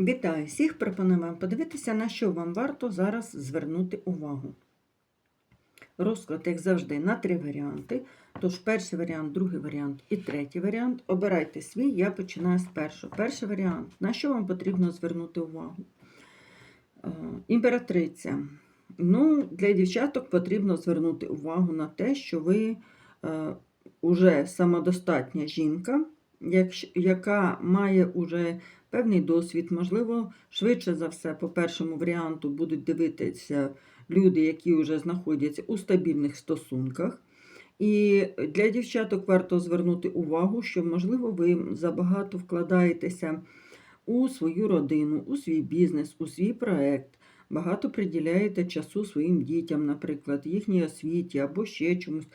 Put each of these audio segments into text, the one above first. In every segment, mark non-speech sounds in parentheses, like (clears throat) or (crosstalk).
Вітаю всіх! Пропоную вам подивитися, на що вам варто зараз звернути увагу. Розклад, як завжди, на три варіанти. Тож, перший варіант, другий варіант і третій варіант. Обирайте свій, я починаю з першого. Перший варіант. На що вам потрібно звернути увагу? Е, Імператриця. Ну, для дівчаток потрібно звернути увагу на те, що ви е, уже самодостатня жінка, яка має уже певний досвід, можливо, швидше за все, по першому варіанту будуть дивитися люди, які вже знаходяться у стабільних стосунках. І для дівчаток варто звернути увагу, що, можливо, ви забагато вкладаєтеся у свою родину, у свій бізнес, у свій проект. Багато приділяєте часу своїм дітям, наприклад, їхній освіті або ще чомусь.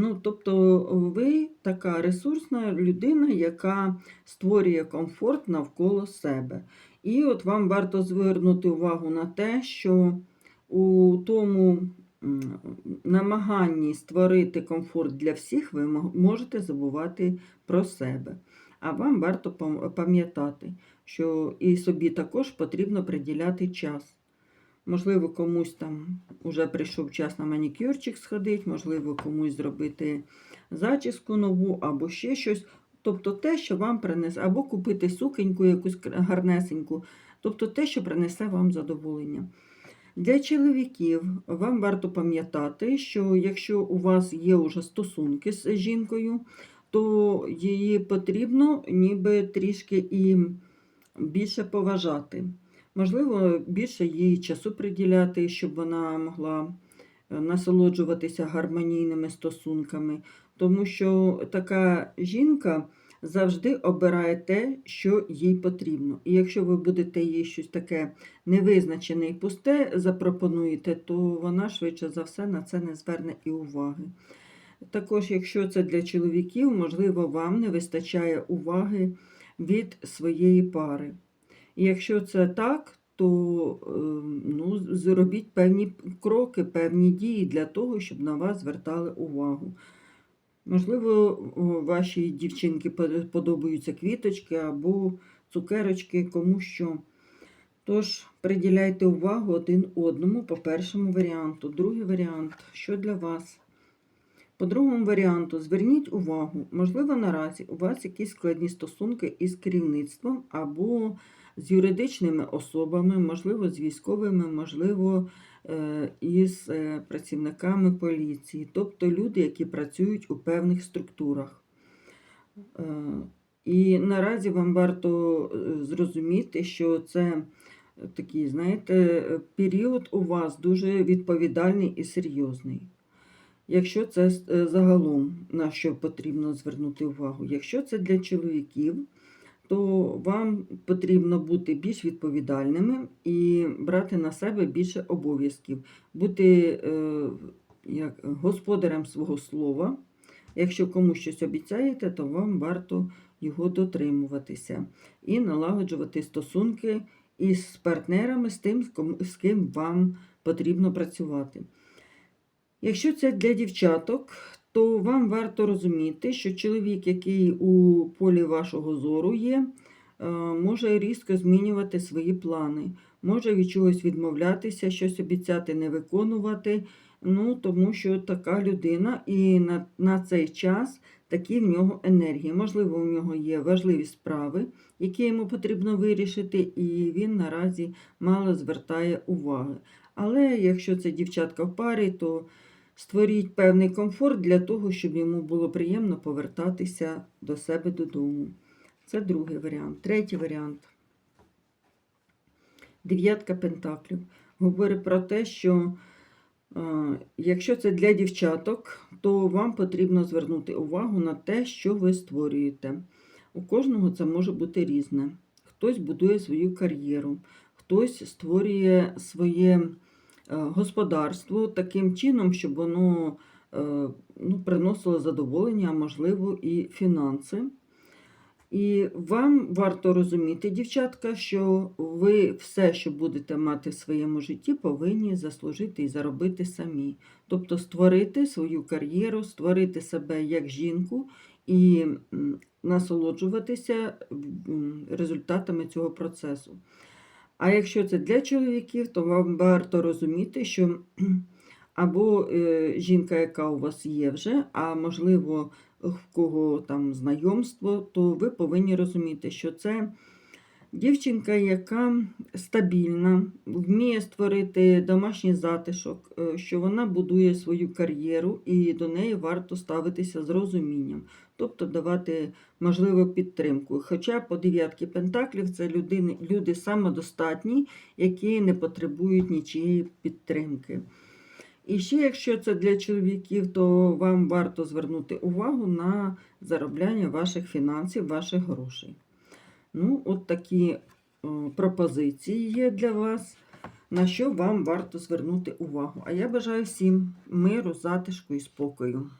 Ну, тобто ви така ресурсна людина, яка створює комфорт навколо себе. І от вам варто звернути увагу на те, що у тому намаганні створити комфорт для всіх, ви можете забувати про себе. А вам варто пам'ятати, що і собі також потрібно приділяти час. Можливо, комусь там уже прийшов час на манікюрчик сходити, можливо, комусь зробити зачіску нову або ще щось. Тобто те, що вам принесе, або купити сукеньку якусь гарнесеньку, тобто те, що принесе вам задоволення. Для чоловіків вам варто пам'ятати, що якщо у вас є вже стосунки з жінкою, то її потрібно ніби трішки і більше поважати. Можливо, більше їй часу приділяти, щоб вона могла е, насолоджуватися гармонійними стосунками, тому що така жінка завжди обирає те, що їй потрібно. І якщо ви будете їй щось таке невизначене і пусте запропонуєте, то вона швидше за все на це не зверне і уваги. Також, якщо це для чоловіків, можливо, вам не вистачає уваги від своєї пари. І якщо це так, то е, ну, зробіть певні кроки, певні дії для того, щоб на вас звертали увагу. Можливо, вашій дівчинки подобаються квіточки або цукерочки, кому що. Тож приділяйте увагу один одному по першому варіанту. Другий варіант, що для вас? По другому варіанту, зверніть увагу, можливо, наразі у вас якісь складні стосунки із керівництвом або з юридичними особами, можливо, з військовими, можливо, е, із е, працівниками поліції, тобто люди, які працюють у певних структурах. Е, І наразі вам варто зрозуміти, що це такий, знаєте, період у вас дуже відповідальний і серйозний. Якщо це загалом на що потрібно звернути увагу, якщо це для чоловіків, то вам потрібно бути більш відповідальними і брати на себе більше обов'язків, бути е, як господарем свого слова. Якщо комусь щось обіцяєте, то вам варто його дотримуватися і налагоджувати стосунки із партнерами, з тим, з ким вам потрібно працювати. Якщо це для дівчаток, то вам варто розуміти, що чоловік, який у полі вашого зору є, е, може різко змінювати свої плани, може від чогось відмовлятися, щось обіцяти не виконувати. Ну, тому що така людина, і на, на цей час такі в нього енергії. Можливо, у нього є важливі справи, які йому потрібно вирішити, і він наразі мало звертає уваги. Але якщо це дівчатка в парі, то створіть певний комфорт для того, щоб йому було приємно повертатися до себе додому. Це другий варіант. Третій варіант. Дев'ятка пентаклів. Говорить про те, що е, якщо це для дівчаток, то вам потрібно звернути увагу на те, що ви створюєте. У кожного це може бути різне. Хтось будує свою кар'єру, хтось створює своє е, господарство таким чином, щоб воно е, ну, приносило задоволення, а можливо, і фінанси. І вам варто розуміти, дівчатка, що ви все, що будете мати в своєму житті, повинні заслужити і заробити самі. Тобто створити свою кар'єру, створити себе як жінку і насолоджуватися результатами цього процесу. А якщо це для чоловіків, то вам варто розуміти, що (clears throat) або е, жінка, яка у вас є вже, а можливо, в кого там знайомство, то ви повинні розуміти, що це дівчинка, яка стабільна, вміє створити домашній затишок, е, що вона будує свою кар'єру і до неї варто ставитися з розумінням, тобто давати можливо підтримку. Хоча по дев'ятки пентаклів це людини, люди самодостатні, які не потребують нічиєї підтримки. І ще, якщо це для чоловіків, то вам варто звернути увагу на заробляння ваших фінансів, ваших грошей. Ну, от такі пропозиції є для вас, на що вам варто звернути увагу. А я бажаю всім миру, затишку і спокою.